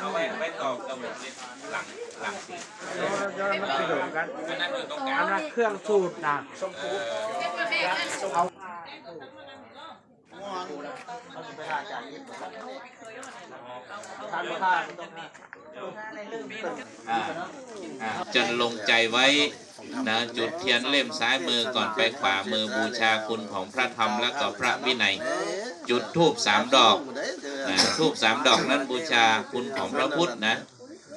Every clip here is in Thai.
เอาไว้ไว้ต่อกับหลังหลังสิมันไปโดนกันอันนั้นอยู่ตรงกลางอันนั้นเครื่องสูตรนะเอาอ่าอ่าจนลงใจไว้นะจุดเทียนเล่มซ้ายมือก่อนไปขวามือบูชาคุณของพระธรรมและก็พระวินัย จุดทูบสามดอก ทูบสามดอกนั้นบูชาคุณของพระพุทธนะ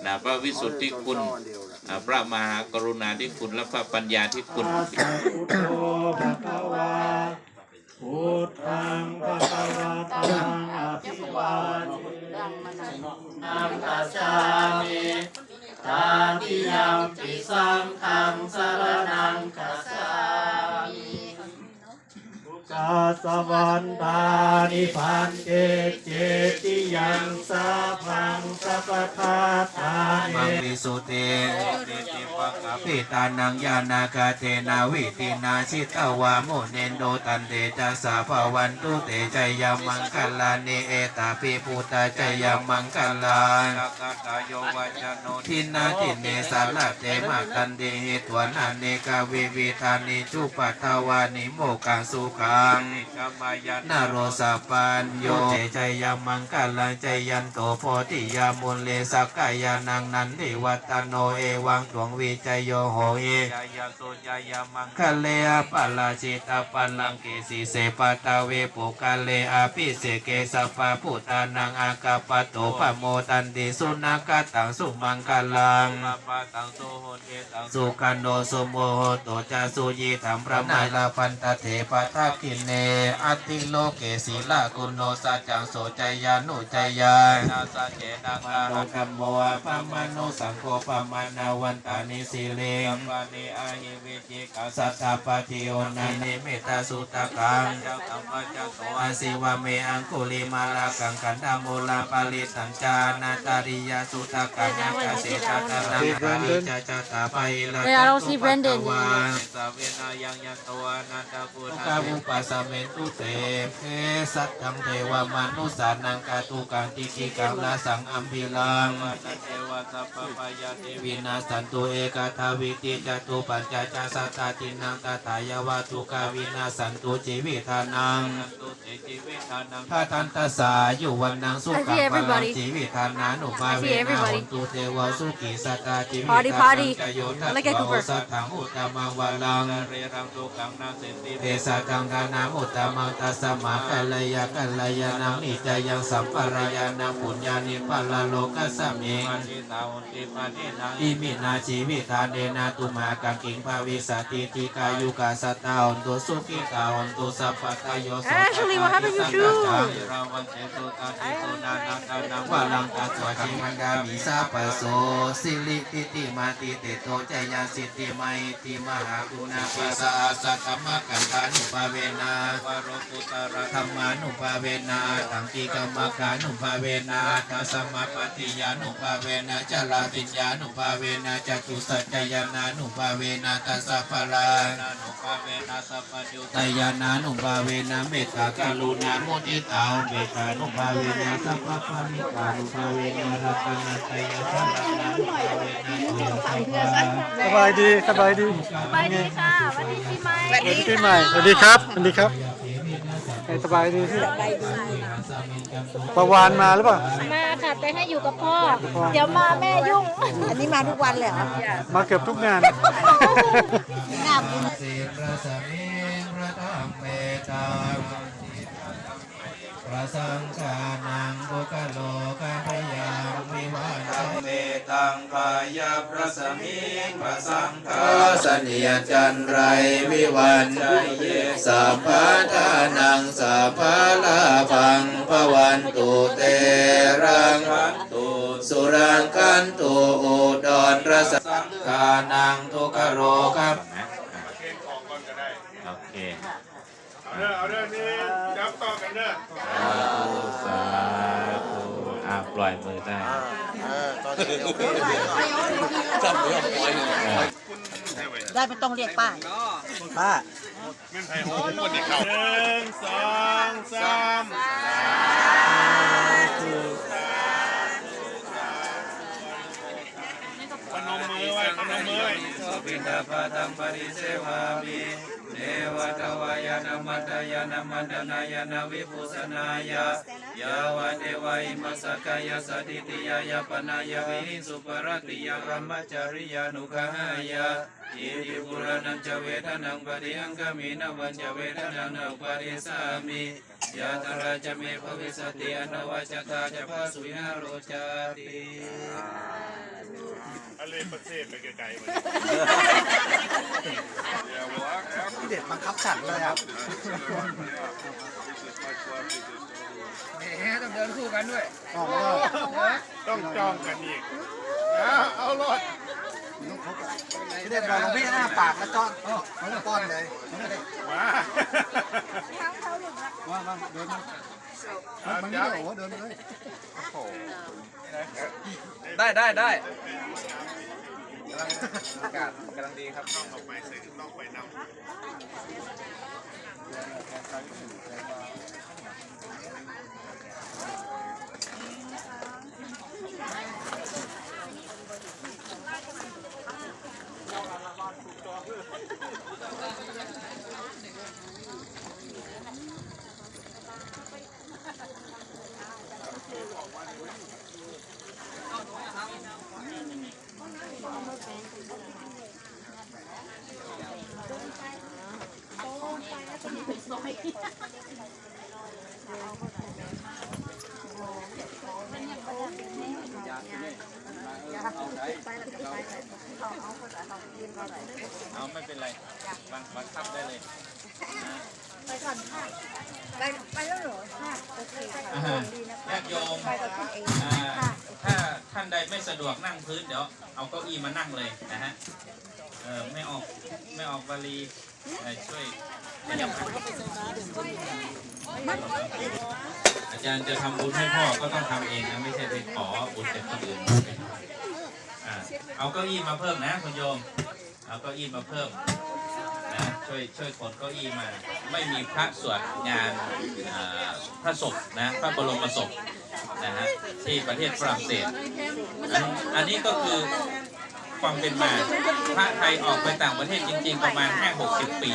นะพระวิสุทธิคุณอ่าพระมหากรุณาธิคุณและพระปัญญาธิคุณพุทโธภะคะวาพุทธังภะคะวะตังอภิวาเทนัมตัสสามิตาติยัมปิสังฆังสารณัง กาสวันตานิพันเตเจติยังสาพังสัพพะทาทามังเนวิสุทธิ พิตานังยานาคาเทนาวิตินาชิตาวามุเนนโดตันเตจัสสะภาวันตุเตจยามังคลานิเอตาปิพุตาจยามังคลานทินาทิเนสาลเตมาตันเดหิตวนาเนกาวิวิธานิจุปัตถวานิโมกังสุขังนโรสาปัญโยเตจยามังคลานจยันโตโพธิยามุลเลสักกายานังนันทิวัตโนเอวังดวงวิจโยโหเอคะเลอปัลลาชิตาปัลลังเกสีเสปตาเวปุกะเลอาภิเสเกสัพพะพุตานังอากาปโตปะโมตันติสุนักตังสุมังคลังสุขันโนสุโมโหโตจาสุยีธรรมพระมาลาพันตเถปะทักขินเนอัตติโลเกศีลากุณโนสัจจังโสจยานุจยานาสเจนังอาคัมโมะปะมานุสังโฆปะมานาวันตานิสิเลงปานิอาหิวิจิกาสัทธปฏิโอนานิเมตตาสุตตังอาศิวเมอังคุลิมาลากังกันดาโมลาปาลิสัญจานาตาริยาสุตกังยากาเสตตานังปาลิจจตาไปละ Wait, I don't see Brendan. สาเวนายังยันตวานันตากุณกาบุปัสสเมตุเตเพสัตตังเทวมนุสานังกาตุกังติกิกังลาสังอัมพิลังเทวสัพพปายาเทวินาสันตุเอกทาวิติจตุปัญจจาสัตตาตินังตถายาวาตุกาวินาสันตุจีวิธานังพระทันตสาอยู่วันนังสุขัง I see พลัง everybody. จีวิธานานุภาเว I see นะ everybody. หุนตุเทวสุขีสัตตาจีวิ Party, ธา party. นังจโยทัส Look at สะโห Cooper. สัทธังอุตตมังวาลังเรรังตุกังนาสิติเทสัทังทานามุตตมังตัสสะมากัลยากัลยานังนิจายังสัมปรายานังปุญญานิปัลลโลกัสสมิงอิมินาชีวิธาเนนาตุมากังกิงภาวิสติติกายุกาสตาหนตุสุขิตาหนตุสัพพะทายโยโส Ashley, what happened to you? วาลังตัสวะจิมันดามิสาปะโสสิลิติติมาติเตโตจยาสิทธิไมติมหากุณาปัสสะสัตตมะกันธานุภาเวนะธรรมานุภาเวนะตังกิกรรมกานุภาเวนะทัสสมปฏิยานุภาเวนะจลาติญญานุภาเวนะจตุสัจจยานานุภาเวนะตัสสะพลาตยานานุภาเวนะเมตตากรุณามุทิตาเมตตานุภาเวนะสัพพะปานิกานุภาเวนะรัตนัตยาสัพพะนานุภาเวนะตุยสัพพะสบายดีสบายดีสวัสดีค่ะสวัสดีปีใหม่สวัสดีปีใหม่สวัสดีครับสวัสดีครับไงสบายดีพี่ประวานมาหรือเปล่า มาค่ะแต่ให้อยู่กับพ่อ เดี๋ยวมาแม่ยุ่ง อันนี้มาทุกวันเลยเหรอมาเกือบทุกงานน่าบุญสิระสมิงระตังเมตังพระสังฆานังบุคโลก ตังพายาพระสมิงพระสังฆาสนิยจันไรวิวันเยสัพพะทานังสัพพะลาภังพวันตุเตรังตุสุรังคันตุอุดรพระสังฆานังทุกขโรครับโอเคเอาเรื่องนี้จับต่อกันเด้อสาธุอ่า ปล่อยมือได้จำเรื่อปล่อยมือได้ไม่ต้องเรียกป้าป้าแม่นไผ่โหคนเด็กเขาหนึ่งสองสามพนมมือไว้พนมมือไว้ปิณปะตัมปริเสวามิเทวตวายานมัตยานมัตนายานวิปุสนายา ยาวะเทวาอิมัสสกายาสติติยายาปนายาวิหิสุปรติยากรรมจาริยานุขายาอิติปุรานังจเวทนังปริยังกามินวัจเวทนังนปริสามิยาตราจเมภวิสติอนวัจตาจะพาสุยาโรจาติอะไรประเทศไปไกลๆมาเด็ดบังคับฉันเลยครับ ต้องจ้องกันอีกนะเอารถเด็ดบอกหลวงพี่หน้าปากแล้วจ้อนเขาจะป้อนเลยมาว่าว่าเดินมามันไม่โอ้เดินเลยได้ได้ได้ต้องเอาไปใส่ต้องไปนำ เอาไม่เป็นไรบังบังคับได้เลยไปก่อนค่ะไปไปแล้วเหรอค่ะโอเคค่ะอ่าฮะญาติโยมไปกับคุณเองอ่าถ้าท่านใดไม่สะดวกนั่งพื้นเดี๋ยวเอาเก้าอี้มานั่งเลยนะฮะเออไม่ออกไม่ออกบาลี ช่วยอาจารย์จะทำบุญให้พ่อก็ต้องทำเองนะไม่ใช่ไปขอบุญจากคนอื่นอ่าเอาเก้าอี้มาเพิ่มนะคุณโยม เอาเก้าอี้มาเพิ่มนะช่วยช่วยขนเก้าอี้มา ไม่มีพระสวดงานอ่าพระศพนะพระบรมศพนะฮะที่ประเทศฝรั่งเศสอันอันนี้ก็คือ ความเป็นมาพระไทยออกไปต่างประเทศจริง ๆ ประมาณ 5-60 ปี